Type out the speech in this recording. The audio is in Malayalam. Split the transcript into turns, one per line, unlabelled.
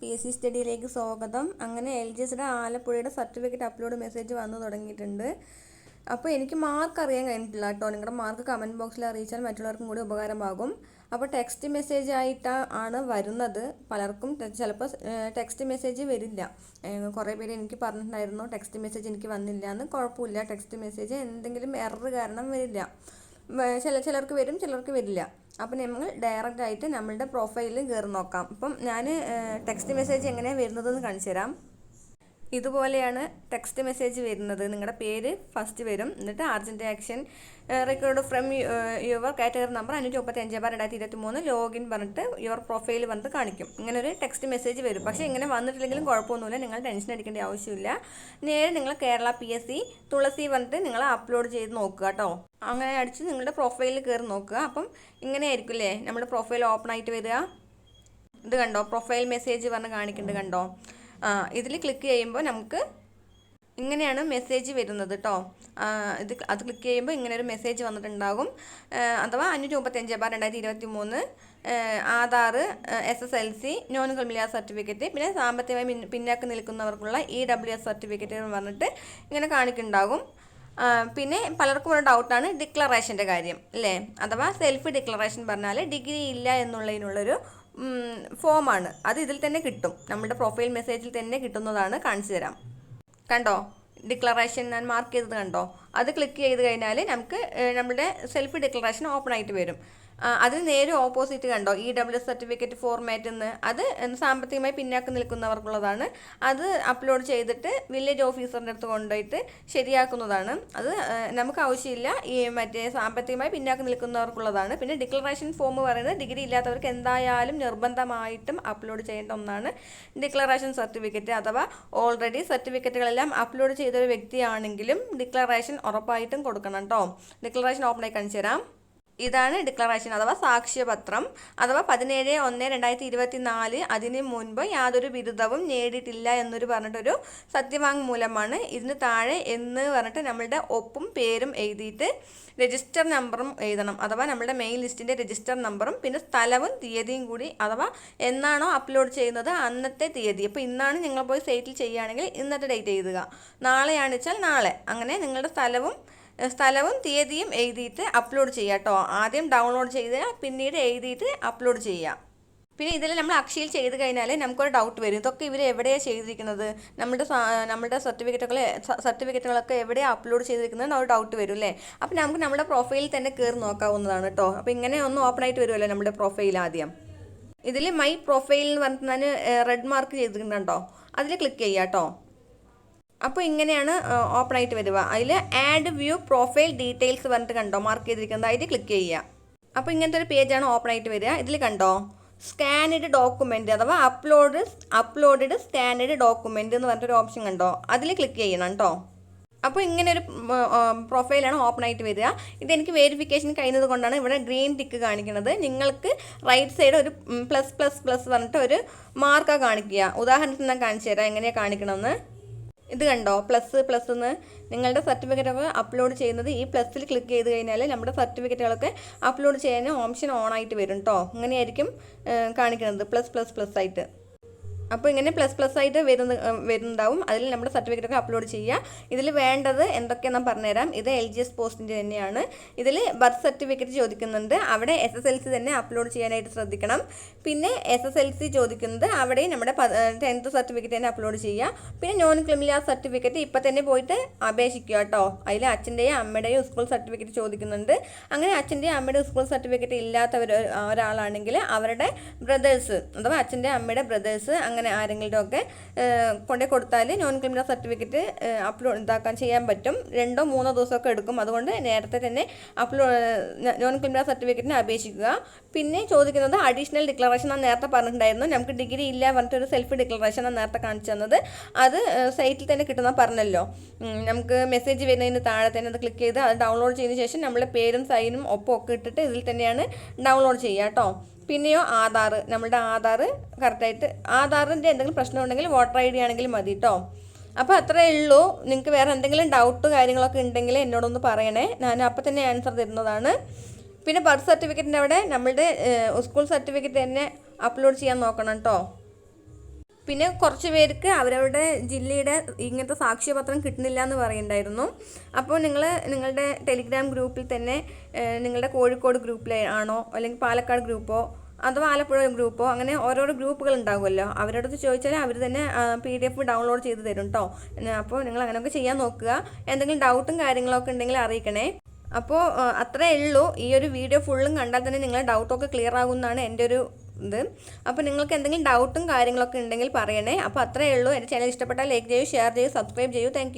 പി എസ് സി സ്റ്റഡിയിലേക്ക് സ്വാഗതം. അങ്ങനെ എൽ ജി എസിയുടെ ആലപ്പുഴയുടെ സർട്ടിഫിക്കറ്റ് അപ്ലോഡ് മെസ്സേജ് വന്നു തുടങ്ങിയിട്ടുണ്ട്. അപ്പോൾ എനിക്ക് മാർക്ക് അറിയാൻ കഴിഞ്ഞിട്ടില്ല കേട്ടോ. നിങ്ങളുടെ മാർക്ക് കമന്റ് ബോക്സിൽ അറിയിച്ചാൽ മറ്റുള്ളവർക്കും കൂടി ഉപകാരമാകും. അപ്പോൾ ടെക്സ്റ്റ് മെസ്സേജ് ആയിട്ടാണ് വരുന്നത്. പലർക്കും ചിലപ്പോൾ ടെക്സ്റ്റ് മെസ്സേജ് വരില്ല. കുറേ പേര് എനിക്ക് പറഞ്ഞിട്ടുണ്ടായിരുന്നു ടെക്സ്റ്റ് മെസ്സേജ് എനിക്ക് വന്നില്ല എന്ന്. കുഴപ്പമില്ല ടെക്സ്റ്റ് മെസ്സേജ് എന്തെങ്കിലും എറർ കാരണം വരില്ല. ചില ചിലർക്ക് വരും ചിലർക്ക് വരില്ല. അപ്പം നമ്മൾ ഡയറക്റ്റ് ആയിട്ട് നമ്മളുടെ പ്രൊഫൈലിൽ കയറി നോക്കാം. അപ്പം ഞാൻ ടെക്സ്റ്റ് മെസ്സേജ് എങ്ങനെയാണ് വരുന്നതെന്ന് കാണിച്ചു തരാം. ഇതുപോലെയാണ് ടെക്സ്റ്റ് മെസ്സേജ് വരുന്നത്. നിങ്ങളുടെ പേര് ഫസ്റ്റ് വരും. എന്നിട്ട് urgent action record from your category number അഞ്ഞൂറ്റി മുപ്പത്തി അഞ്ച് ബാർ രണ്ടായിരത്തി ഇരുപത്തി മൂന്ന് ലോഗിൻ പറഞ്ഞിട്ട് യുവർ പ്രൊഫൈൽ വന്നിട്ട് കാണിക്കും. ഇങ്ങനെ ഒരു ടെക്സ്റ്റ് മെസ്സേജ് വരും. പക്ഷേ ഇങ്ങനെ വന്നിട്ടില്ലെങ്കിലും കുഴപ്പമൊന്നുമില്ല. നിങ്ങൾ ടെൻഷൻ അടിക്കേണ്ട ആവശ്യമില്ല. നേരെ നിങ്ങൾ Kerala P S C Thulasi പറഞ്ഞിട്ട് നിങ്ങൾ അപ്ലോഡ് ചെയ്ത് നോക്കുക കേട്ടോ അങ്ങനെ അടിച്ച് നിങ്ങളുടെ പ്രൊഫൈലിൽ കയറി നോക്കുക. അപ്പം ഇങ്ങനെ ആയിരിക്കും അല്ലേ നമ്മുടെ പ്രൊഫൈൽ ഓപ്പൺ ആയിട്ട് വരിക. ഇത് കണ്ടോ? പ്രൊഫൈൽ മെസ്സേജ് പറഞ്ഞ് കാണിക്കുന്നുണ്ട് കണ്ടോ? ഇതിൽ ക്ലിക്ക് ചെയ്യുമ്പോൾ നമുക്ക് ഇങ്ങനെയാണ് മെസ്സേജ് വരുന്നത് കേട്ടോ ഇത് അത് ക്ലിക്ക് ചെയ്യുമ്പോൾ ഇങ്ങനെ ഒരു മെസ്സേജ് വന്നിട്ടുണ്ടാകും അഥവാ അഞ്ഞൂറ്റി മുപ്പത്തഞ്ച് ബാർ രണ്ടായിരത്തി ഇരുപത്തി മൂന്ന് Aadhaar S S L C non creamy layer certificate പിന്നെ സാമ്പത്തികമായി പിന്നാക്കം നിൽക്കുന്നവർക്കുള്ള ഇ ഡബ്ല്യു എസ് സർട്ടിഫിക്കറ്റ് എന്ന് പറഞ്ഞിട്ട് ഇങ്ങനെ കാണിക്കുന്നുണ്ടാകും. പിന്നെ പലർക്കും ഒരു ഡൗട്ടാണ് ഡിക്ലറേഷന്റെ കാര്യം അല്ലേ? അഥവാ സെൽഫ് ഡിക്ലറേഷൻ പറഞ്ഞാൽ ഡിഗ്രി ഇല്ല എന്നുള്ളതിനുള്ളൊരു ഫോമാണ് അത് ഇതിൽ തന്നെ കിട്ടും. നമ്മുടെ പ്രൊഫൈൽ മെസ്സേജിൽ തന്നെ കിട്ടുന്നതാണ് കാണിച്ചു തരാം. കണ്ടോ? ഡിക്ലറേഷൻ ഞാൻ മാർക്ക് ചെയ്തത് കണ്ടോ? അത് ക്ലിക്ക് ചെയ്ത് കഴിഞ്ഞാൽ നമുക്ക് നമ്മുടെ സെൽഫ് ഡിക്ലറേഷൻ ഓപ്പൺ ആയിട്ട് വരും. അതിന് നേരെ ഓപ്പോസിറ്റ് കണ്ടോ? ഇ ഡബ്ല്യു സർട്ടിഫിക്കറ്റ് ഫോർമാറ്റ് എന്ന് അത് സാമ്പത്തികമായി പിന്നാക്കം നിൽക്കുന്നവർക്കുള്ളതാണ്. അത് അപ്ലോഡ് ചെയ്തിട്ട് വില്ലേജ് ഓഫീസറിന്റെ അടുത്ത് കൊണ്ടുപോയിട്ട് ശരിയാക്കുന്നതാണ്. അത് നമുക്ക് ആവശ്യമില്ല. ഈ മറ്റേ സാമ്പത്തികമായി പിന്നാക്കം നിൽക്കുന്നവർക്കുള്ളതാണ്. പിന്നെ ഡിക്ലറേഷൻ ഫോം പറയുന്നത് ഡിഗ്രി ഇല്ലാത്തവർക്ക് എന്തായാലും നിർബന്ധമായിട്ടും അപ്ലോഡ് ചെയ്യേണ്ട ഒന്നാണ് ഡിക്ലറേഷൻ സർട്ടിഫിക്കറ്റ് അഥവാ ഓൾറെഡി സർട്ടിഫിക്കറ്റുകളെല്ലാം അപ്ലോഡ് ചെയ്ത ഒരു വ്യക്തിയാണെങ്കിലും ഡിക്ലറേഷൻ ഉറപ്പായിട്ടും കൊടുക്കണം കേട്ടോ ഡിക്ലറേഷൻ ഓപ്പണായി കാണിച്ചു തരാം ഇതാണ് ഡിക്ലറേഷൻ അഥവാ സാക്ഷ്യപത്രം. അഥവാ പതിനേഴ് ഒന്ന് രണ്ടായിരത്തി ഇരുപത്തി നാല് അതിന് മുൻപ് യാതൊരു ബിരുദവും നേടിയിട്ടില്ല എന്നൊരു പറഞ്ഞിട്ടൊരു സത്യവാങ്മൂലമാണ്. ഇതിന് താഴെ എന്ന് പറഞ്ഞിട്ട് നമ്മളുടെ ഒപ്പും പേരും എഴുതിയിട്ട് രജിസ്റ്റർ നമ്പറും എഴുതണം. അഥവാ നമ്മുടെ മെയിൻ ലിസ്റ്റിന്റെ രജിസ്റ്റർ നമ്പറും പിന്നെ സ്ഥലവും തീയതിയും കൂടി അഥവാ എന്നാണോ അപ്ലോഡ് ചെയ്യുന്നത് അന്നത്തെ തീയതി. അപ്പോൾ ഇന്നാണ് നിങ്ങൾ പോയി സൈറ്റിൽ ചെയ്യുകയാണെങ്കിൽ ഇന്നത്തെ ഡേറ്റ് എഴുതുക. നാളെയാണെന്ന് വെച്ചാൽ നാളെ. അങ്ങനെ നിങ്ങളുടെ സ്ഥലവും സ്ഥലവും തീയതിയും എഴുതിയിട്ട് അപ്ലോഡ് ചെയ്യുക കേട്ടോ ആദ്യം ഡൗൺലോഡ് ചെയ്ത് പിന്നീട് എഴുതിയിട്ട് അപ്ലോഡ് ചെയ്യുക പിന്നെ ഇതിൽ നമ്മൾ അക്ഷയിൽ ചെയ്ത് കഴിഞ്ഞാൽ നമുക്കൊരു ഡൗട്ട് വരും. ഇതൊക്കെ ഇവർ എവിടെയാണ് ചെയ്തിരിക്കുന്നത്? നമ്മുടെ നമ്മുടെ സർട്ടിഫിക്കറ്റുകൾ സർട്ടിഫിക്കറ്റുകളൊക്കെ എവിടെയാണ് അപ്ലോഡ് ചെയ്തിരിക്കുന്നത് ഒരു ഡൗട്ട് വരും അല്ലേ അപ്പോൾ നമുക്ക് നമ്മുടെ പ്രൊഫൈലിൽ തന്നെ കയറി നോക്കാവുന്നതാണ് കേട്ടോ അപ്പോൾ ഇങ്ങനെ ഒന്ന് ഓപ്പൺ ആയിട്ട് വരുമല്ലോ നമ്മുടെ പ്രൊഫൈൽ ആദ്യം. ഇതിൽ മൈ പ്രൊഫൈൽ എന്ന് പറഞ്ഞിട്ട് ഞാൻ റെഡ് മാർക്ക് ചെയ്തിട്ടുണ്ടോ? അതിൽ ക്ലിക്ക് ചെയ്യാം കേട്ടോ അപ്പോൾ ഇങ്ങനെയാണ് ഓപ്പൺ ആയിട്ട് വരിക. അതിൽ ആഡ് വ്യൂ പ്രൊഫൈൽ ഡീറ്റെയിൽസ് പറഞ്ഞിട്ട് കണ്ടോ? മാർക്ക് ചെയ്തിരിക്കുന്നത് അതിൽ ക്ലിക്ക് ചെയ്യുക. അപ്പോൾ ഇങ്ങനത്തെ ഒരു പേജാണ് ഓപ്പൺ ആയിട്ട് വരിക. ഇതിൽ കണ്ടോ? സ്കാനഡ് ഡോക്യുമെന്റ് അഥവാ അപ്ലോഡ് അപ്ലോഡഡ് സ്കാനഡ് ഡോക്യുമെന്റ് എന്ന് പറഞ്ഞിട്ടൊരു ഓപ്ഷൻ കണ്ടോ? അതിൽ ക്ലിക്ക് ചെയ്യണം കേട്ടോ അപ്പോൾ ഇങ്ങനെ ഒരു പ്രൊഫൈലാണ് ഓപ്പൺ ആയിട്ട് വരിക. ഇതെനിക്ക് വെരിഫിക്കേഷൻ കഴിയുന്നത് കൊണ്ടാണ് ഇവിടെ ഗ്രീൻ ടിക്ക് കാണിക്കുന്നത് നിങ്ങൾക്ക് റൈറ്റ് സൈഡ് ഒരു പ്ലസ് പ്ലസ് പ്ലസ് പറഞ്ഞിട്ട് ഒരു മാർക്കാണ് കാണിക്കുക. ഉദാഹരണത്തിന് ഞാൻ കാണിച്ചു തരാം. എങ്ങനെയാണ് കാണിക്കണമെന്ന് ഇത് കണ്ടോ? പ്ലസ് പ്ലസ് എന്ന് നിങ്ങളുടെ സർട്ടിഫിക്കറ്റൊക്കെ അപ്ലോഡ് ചെയ്യുന്നത് ഈ പ്ലസ്സിൽ ക്ലിക്ക് ചെയ്ത് കഴിഞ്ഞാൽ നമ്മുടെ സർട്ടിഫിക്കറ്റുകളൊക്കെ അപ്ലോഡ് ചെയ്യാൻ ഓപ്ഷൻ ഓൺ ആയിട്ട് വരും കേട്ടോ ഇങ്ങനെയായിരിക്കും കാണിക്കുന്നത്. പ്ലസ് പ്ലസ് പ്ലസ് ആയിട്ട്. അപ്പോൾ ഇങ്ങനെ പ്ലസ് പ്ലസ് ആയിട്ട് വരുന്ന വരുന്നുണ്ടാവും. അതിൽ നമ്മുടെ സർട്ടിഫിക്കറ്റ് ഒക്കെ അപ്ലോഡ് ചെയ്യുക. ഇതിൽ വേണ്ടത് എന്തൊക്കെയാണെന്ന് പറഞ്ഞുതരാം. ഇത് എൽ ജി എസ് പോസ്റ്റിന്റെ തന്നെയാണ്. ഇതിൽ ബർത്ത് സർട്ടിഫിക്കറ്റ് ചോദിക്കുന്നുണ്ട്. അവിടെ എസ് എസ് എൽ സി തന്നെ അപ്ലോഡ് ചെയ്യാനായിട്ട് ശ്രദ്ധിക്കണം. പിന്നെ എസ് എസ് എൽ സി ചോദിക്കുന്നത് അവിടെ നമ്മുടെ ടെൻത്ത് സർട്ടിഫിക്കറ്റ് തന്നെ അപ്ലോഡ് ചെയ്യുക. പിന്നെ നോൺ ക്രിമിനൽ സർട്ടിഫിക്കറ്റ് ഇപ്പം തന്നെ പോയിട്ട് അപേക്ഷിക്കുക കേട്ടോ. അതിൽ അച്ഛന്റെയും അമ്മയുടെയും സ്കൂൾ സർട്ടിഫിക്കറ്റ് ചോദിക്കുന്നുണ്ട്. അങ്ങനെ അച്ഛന്റെയും അമ്മയുടെയും സ്കൂൾ സർട്ടിഫിക്കറ്റ് ഇല്ലാത്തവർ ഒരാളാണെങ്കിൽ അവരുടെ ബ്രദേഴ്സ് അഥവാ അച്ഛന്റെ അമ്മയുടെ ബ്രദേഴ്സ് അങ്ങനെ ആരെങ്കിലും ഒക്കെ കൊണ്ടേ കൊടുത്താൽ നോൺ ക്രിമിനൽ സർട്ടിഫിക്കറ്റ് അപ്ലോഡ് ഇതാക്കാൻ ചെയ്യാൻ പറ്റും. രണ്ടോ മൂന്നോ ദിവസമൊക്കെ എടുക്കും. അതുകൊണ്ട് നേരത്തെ തന്നെ അപ്ലോഡ് നോൺ ക്രിമിനൽ സർട്ടിഫിക്കറ്റിന് അപേക്ഷിക്കുക. പിന്നെ ചോദിക്കുന്നത് അഡീഷണൽ ഡിക്ലറേഷൻ ഞാൻ നേരത്തെ പറഞ്ഞിട്ടുണ്ടായിരുന്നു. നമുക്ക് ഡിഗ്രി ഇല്ല പറഞ്ഞിട്ട് ഒരു സെൽഫ് ഡിക്ലറേഷൻ ഞാൻ നേരത്തെ കാണിച്ചു തന്നത്. അത് സൈറ്റിൽ തന്നെ കിട്ടുന്ന പറഞ്ഞല്ലോ. നമുക്ക് മെസ്സേജ് വരുന്നതിന് താഴെ തന്നെ അത് ക്ലിക്ക് ചെയ്ത് അത് ഡൗൺലോഡ് ചെയ്തതിന് ശേഷം നമ്മളെ പേരും സൈനും ഒപ്പം ഒക്കെ ഇട്ടിട്ട് ഇതിൽ തന്നെയാണ് ഡൗൺലോഡ് ചെയ്യുക കേട്ടോ. പിന്നെയോ ആധാർ നമ്മുടെ ആധാർ കറക്റ്റായിട്ട് ആധാറിന്റെ എന്തെങ്കിലും പ്രശ്നം ഉണ്ടെങ്കിൽ വോട്ടർ ഐ ഡി ആണെങ്കിലും മതി കേട്ടോ അപ്പോൾ അത്രയേ ഉള്ളൂ. നിങ്ങൾക്ക് വേറെ എന്തെങ്കിലും ഡൗട്ട് കാര്യങ്ങളൊക്കെ ഉണ്ടെങ്കിൽ എന്നോടൊന്ന് പറയണേ. ഞാൻ അപ്പം തന്നെ ആൻസർ തരുന്നതാണ്. പിന്നെ ബർത്ത് സർട്ടിഫിക്കറ്റിന്റെ അവിടെ നമ്മളുടെ സ്കൂൾ സർട്ടിഫിക്കറ്റ് തന്നെ അപ്ലോഡ് ചെയ്യാൻ നോക്കണം കേട്ടോ പിന്നെ കുറച്ച് പേർക്ക് അവരവരുടെ ജില്ലയുടെ ഇങ്ങനത്തെ സാക്ഷ്യപത്രം കിട്ടുന്നില്ല എന്ന് പറയുന്നുണ്ടായിരുന്നു. അപ്പോൾ നിങ്ങൾ നിങ്ങളുടെ ടെലിഗ്രാം ഗ്രൂപ്പിൽ തന്നെ നിങ്ങളുടെ കോഴിക്കോട് ഗ്രൂപ്പിലെ ആണോ അല്ലെങ്കിൽ പാലക്കാട് ഗ്രൂപ്പോ അഥവാ ആലപ്പുഴ ഗ്രൂപ്പോ അങ്ങനെ ഓരോരോ ഗ്രൂപ്പുകൾ ഉണ്ടാകുമല്ലോ അവരോട് ചോദിച്ചാൽ അവർ തന്നെ പി ഡി എഫ് ഡൗൺലോഡ് ചെയ്ത് തരും കേട്ടോ അപ്പോൾ നിങ്ങൾ അങ്ങനെയൊക്കെ ചെയ്യാൻ നോക്കുക. എന്തെങ്കിലും ഡൗട്ടും കാര്യങ്ങളൊക്കെ ഉണ്ടെങ്കിൽ അറിയിക്കണേ. അപ്പോൾ അത്രയേ ഉള്ളൂ. ഈ ഒരു വീഡിയോ ഫുള്ളും കണ്ടാൽ തന്നെ നിങ്ങളുടെ ഡൗട്ടൊക്കെ ക്ലിയർ ആകുമെന്നാണ് എന്റെ ഒരു ഇത് അപ്പോൾ നിങ്ങൾക്ക് എന്തെങ്കിലും ഡൗട്ടും കാര്യങ്ങളൊക്കെ ഉണ്ടെങ്കിൽ പറയണേ. അപ്പോൾ അത്രയേ ഉള്ളൂ. എന്റെ ചാനൽ ഇഷ്ടപ്പെട്ടാൽ ലൈക്ക് ചെയ്യൂ ഷെയർ ചെയ്യൂ സബ്സ്ക്രൈബ് ചെയ്യൂ. താങ്ക്